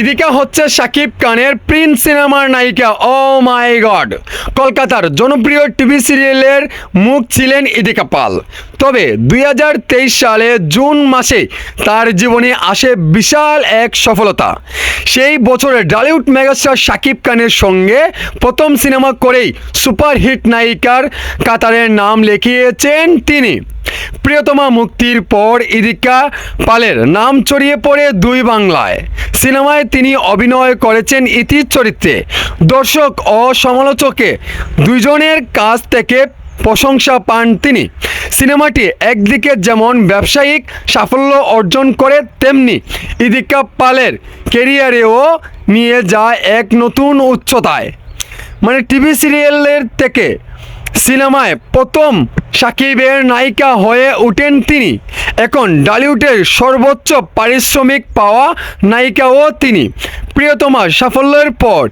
ইদিকা হচ্ছে শাকিব খানের প্রিন্স সিনেমার নায়িকা ও মাই গড কলকাতার জনপ্রিয় টিভি সিরিয়ালের মুখ ছিলেন ইদিকা পাল। তবে দুই হাজার তেইশ সালে জুন মাসে তার জীবনে আসে বিশাল এক সফলতা। সেই বছরে ডালিউড মেগাস্টার শাকিব খানের সঙ্গে প্রথম সিনেমা করেই সুপারহিট নায়িকার কাতারের নাম লিখিয়েছেন তিনি। প্রিয়তমা মুক্তির পর ইদিকা পালের নাম ছড়িয়ে পড়ে দুই বাংলায়। সিনেমায় তিনি অভিনয় করেছেন ইতির চরিত্রে। দর্শক ও সমালোচকে দুজনের কাছ থেকে প্রশংসা পান তিনি। সিনেমাটি একদিকে যেমন ব্যবসায়িক সাফল্য অর্জন করে, তেমনি ইদিকা পালের কেরিয়ারেও নিয়ে যায় এক নতুন উচ্চতায়। মানে টিভি সিরিয়ালের থেকে সিনেমায় প্রথম সাকিবের নায়িকা হয়ে ওঠেন তিনি। এখন ডালিউডের সর্বোচ্চ পারিশ্রমিক পাওয়া নায়িকাও তিনি। প্রিয়তমার সাফল্যের পর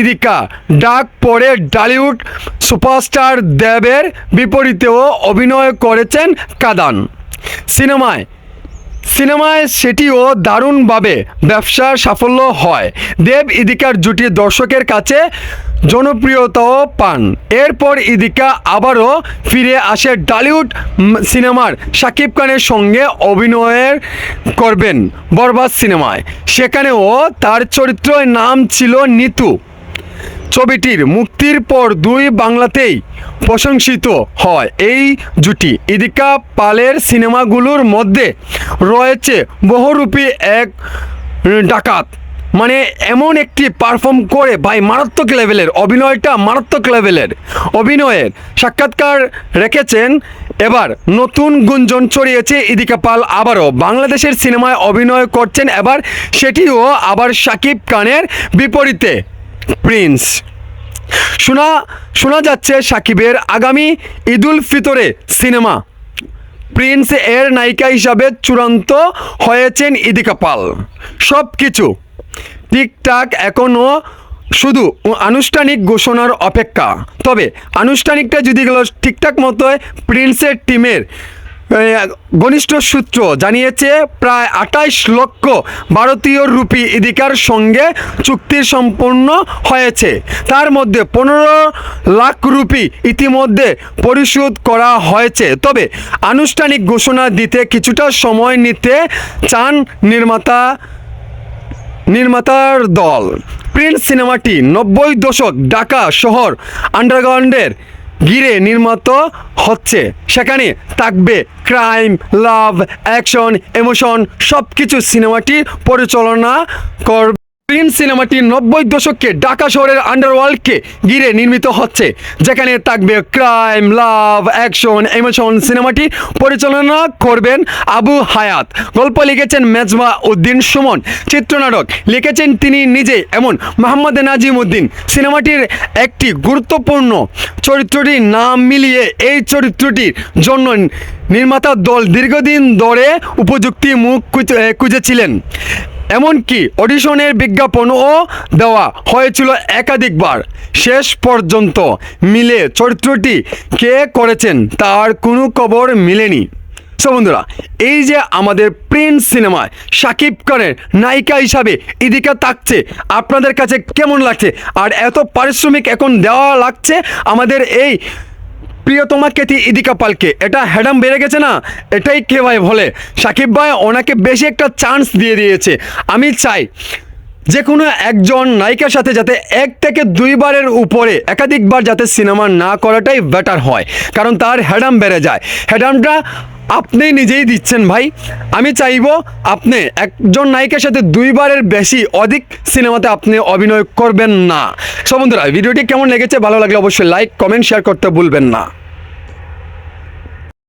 ইদিকা ডাক পরে ডালিউড সুপারস্টার দেবের বিপরীতেও অভিনয় করেছেন কাদান। সিনেমায় সিনেমায় সেটিও দারুণভাবে ব্যবসার সাফল্য হয়। দেব ইদিকার জুটি দর্শকের কাছে জনপ্রিয়তাও পান। এরপর ইদিকা আবারও ফিরে আসে ডালিউড সিনেমার শাকিব খানের সঙ্গে অভিনয়ের করবেন বরবাদ সিনেমায়। সেখানেও তার চরিত্রের নাম ছিল নিতু। ছবিটির মুক্তির পর দুই বাংলাতেই প্রশংসিত হয় এই জুটি। ইদিকা পালের সিনেমাগুলোর মধ্যে রয়েছে বহুরূপী এক ডাকাত। মানে এমন একটি পারফর্ম করে ভাই মারাত্মক লেভেলের অভিনয়টা মারাত্মক লেভেলের অভিনয়ের সাক্ষাৎকার রেখেছেন। এবার নতুন গুঞ্জন ছড়িয়েছে ইদিকা পাল আবারও। বাংলাদেশের সিনেমায় অভিনয় করছেন এবার সেটিও আবার শাকিব খানের বিপরীতে। প্রিন্স শোনা শোনা যাচ্ছে সাকিবের আগামী ঈদুল ফিতরে সিনেমা। প্রিন্স এর নায়িকা হিসাবে চূড়ান্ত হয়েছেন ইদিকা পাল। সব কিছু ঠিকঠাক এখনও শুধু আনুষ্ঠানিক ঘোষণার অপেক্ষা। তবে আনুষ্ঠানিকটা যদি গেল ঠিকঠাক মতো প্রিন্সের টিমের ঘনিষ্ঠ সূত্র জানিয়েছে, প্রায় আঠাইশ লক্ষ ভারতীয় রুপি ইদিকার সঙ্গে চুক্তি সম্পন্ন হয়েছে। তার মধ্যে পনেরো লাখ রুপি ইতিমধ্যে পরিশোধ করা হয়েছে। তবে আনুষ্ঠানিক ঘোষণা দিতে কিছুটা সময় নিতে চান নির্মাতা নির্মাতার দল। প্রিন্স সিনেমাটি নব্বই দশক ঢাকা শহর আন্ডারগ্রাউন্ডের ঘিরে নির্মাত হচ্ছে। সেখানে থাকবে ক্রাইম, লাভ, অ্যাকশন এমোশন সব কিছু সিনেমাটি পরিচালনা করবে প্রিন্স সিনেমাটি নব্বই দশককে ঢাকা শহরের আন্ডারওয়ার্ল্ডকে ঘিরে নির্মিত হচ্ছে। যেখানে থাকবে ক্রাইম লাভ অ্যাকশন ইমোশন সিনেমাটি পরিচালনা করবেন আবু হায়াত। গল্প লিখেছেন মেজমা উদ্দিন সুমন। চিত্রনাটক লিখেছেন তিনি নিজে এমন মোহাম্মদ নাজিম উদ্দিন সিনেমাটির একটি গুরুত্বপূর্ণ চরিত্রটির নাম মিলিয়ে এই চরিত্রটির জন্য নির্মাতা দল দীর্ঘদিন ধরে উপযুক্তি মুখ খুঁজেছিলেন। এমনকি অডিশনের বিজ্ঞাপনও দেওয়া হয়েছিল একাধিকবার। শেষ পর্যন্ত মিলে চরিত্রটি কে করেছেন তার কোনো খবর মিলেনি। বন্ধুরা, এই যে আমাদের প্রিন্স সিনেমায় শাকিব খানের নায়িকা হিসাবে ইদিকা থাকছে, আপনাদের কাছে কেমন লাগছে? আর এত পারিশ্রমিক এখন দেওয়া লাগছে আমাদের এই প্রিয়তমা কেতি ইদিকা পালকে। এটা হ্যাডাম বেড়ে গেছে না? এটাই কে ভাই বলে? সাকিব ভাই ওনাকে বেশি একটা চান্স দিয়ে দিয়েছে। আমি চাই যে কোনো একজন নায়িকার সাথে যাতে এক থেকে দুইবারের উপরে, একাধিকবার যাতে সিনেমা না করাটাই বেটার হয়। কারণ তার হ্যাডাম বেড়ে যায়। হ্যাডামটা আপনি নিজেই দিচ্ছেন ভাই। আমি চাইব আপনি একজন নায়িকার সাথে দুইবারের বেশি অধিক সিনেমাতে আপনি অভিনয় করবেন না। সো বন্ধুরা, ভিডিওটি কেমন লেগেছে, ভালো লাগলে অবশ্যই লাইক কমেন্ট শেয়ার করতে ভুলবেন না।